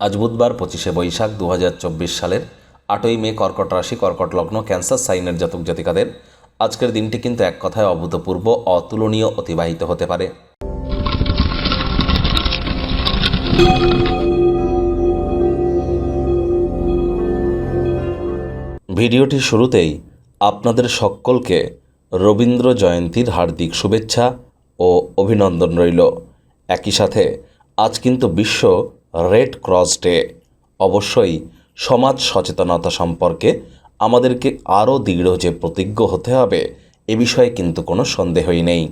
আজ বুধবার পঁচিশে বৈশাখ দু হাজার চব্বিশ সালের আটই মে কর্কট রাশি, কর্কট লগ্ন, ক্যান্সার, সাইনের জাতক জাতিকাদের। আজকের দিনটি কিন্তু এক কথায় অভূতপূর্ব, অতুলনীয়, অতিবাহিত হতে পারে। ভিডিওটি শুরুতেই আপনাদের সকলকে রবীন্দ্র জয়ন্তীর হার্দিক শুভেচ্ছা ও অভিনন্দন রইল। একই সাথে আজ কিন্তু বিশ্ব রেড ক্রস ডে অবশ্যই সমাজ সচেতনতা সম্পর্কে আমাদেরকে আরও দৃঢ় যে প্রতিজ্ঞ হতে হবে, এ বিষয়ে কিন্তু কোনো সন্দেহই নেই।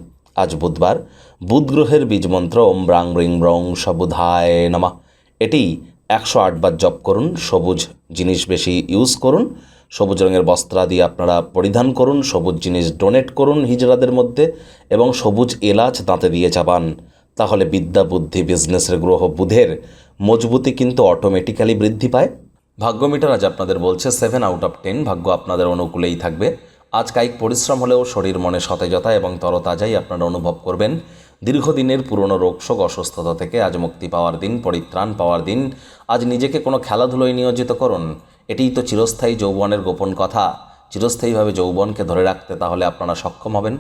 আজ বুধবার বুধগ্রহের বীজমন্ত্র ওম ব্রাং রিং ব্রং সবুধায় নামা। এটি একশো আটবার জপ করুন, সবুজ জিনিস বেশি ইউজ করুন, সবুজ রঙের বস্ত্রাদি আপনারা পরিধান করুন, সবুজ জিনিস ডোনেট করুন হিজড়াদের মধ্যে এবং সবুজ এলাচ দাঁতে দিয়ে চাবান তাহলে বিদ্যা বুদ্ধি বিজনেসের গ্রহ বুধের মজবুতি কিন্তু অটোমেটিক্যালি বৃদ্ধি পায়। ভাগ্য মিটার আজ আপনাদের বলছে সেভেন আউট অফ টেন ভাগ্য আপনাদের অনুকূলেই থাকবে। আজ কায়িক পরিশ্রম হলেও শরীর মনে সতেজতা এবং তরতাজাই আপনারা অনুভব করবেন। দীর্ঘদিনের পুরনো রোগশোক অসুস্থতা থেকে আজ মুক্তি পাওয়ার দিন, পরিত্রাণ পাওয়ার দিন। আজ নিজেকে কোনো খেলাধুলোয় নিয়োজিত করুন। এটিই তো চিরস্থায়ী যৌবনের গোপন কথা। চিরস্থায়ীভাবে যৌবনকে ধরে রাখতে তাহলে আপনারা সক্ষম হবেন।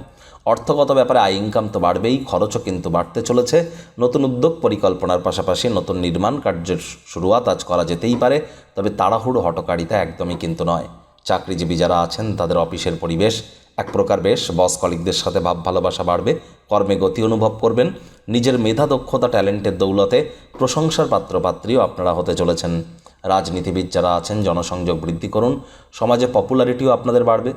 অর্থগত ব্যাপারে আয় ইনকাম তো বাড়বেই, খরচও কিন্তু বাড়তে চলেছে। নতুন উদ্যোগ পরিকল্পনার পাশাপাশি নতুন নির্মাণ কার্যের শুরুয়াত আজ করা যেতেই পারে, তবে তাড়াহুড়ো হটকারিতা একদমই কিন্তু নয়। চাকরিজীবী যারা আছেন, তাদের অফিসের পরিবেশ এক প্রকার বেশ বস কলিকদের সাথে ভাব ভালোবাসা বাড়বে, কর্মে গতি অনুভব করবেন। নিজের মেধা দক্ষতা ট্যালেন্টের দৌলতে প্রশংসার পাত্রপাত্রীও আপনারা হতে চলেছেন। রাজনীতিবিদ যারা আছেন, জনসংযোগ বৃদ্ধি করুন, সমাজে পপুলারিটিও আপনাদের বাড়বে।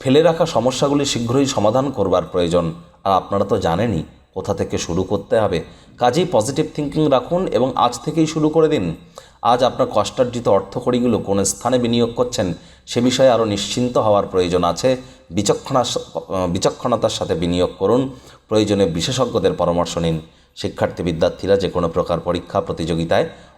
ফেলে রাখা সমস্যাগুলি শীঘ্রই সমাধান করবার প্রয়োজন। আর আপনারা তো জানেনই কোথা থেকে শুরু করতে হবে। কাজেই পজিটিভ থিঙ্কিং রাখুন এবং আজ থেকেই শুরু করে দিন। আজ আপনার কষ্টার্জিত অর্থকড়িগুলো কোন স্থানে বিনিয়োগ করছেন, সে বিষয়ে আরও নিশ্চিন্ত হওয়ার প্রয়োজন আছে। বিচক্ষণা, বিচক্ষণতার সাথে বিনিয়োগ করুন। প্রয়োজনে বিশেষজ্ঞদের পরামর্শ নিন। শিক্ষার্থী, বিদ্যার্থীরা যে কোনো প্রকার পরীক্ষা, প্রতিযোগিতায়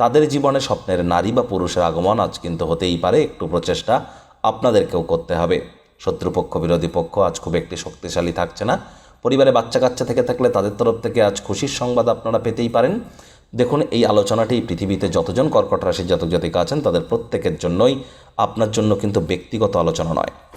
তাদের জীবনে স্বপ্নের নারী বা পুরুষের আগমন আজ কিন্তু হতেই পারে, একটু প্রচেষ্টা আপনাদেরকেও করতে হবে। শত্রুপক্ষ, বিরোধী পক্ষ আজ খুব একটি শক্তিশালী থাকছে না। পরিবারে বাচ্চা কাচ্চা থেকে থাকলে তাদের তরফ থেকে আজ খুশির সংবাদ আপনারা পেতেই পারেন। দেখুন, এই আলোচনাটি পৃথিবীতে যতজন কর্কট রাশির জাতক জাতিকা আছেন, তাদের প্রত্যেকের জন্যই আপনার জন্য কিন্তু ব্যক্তিগত আলোচনা নয়।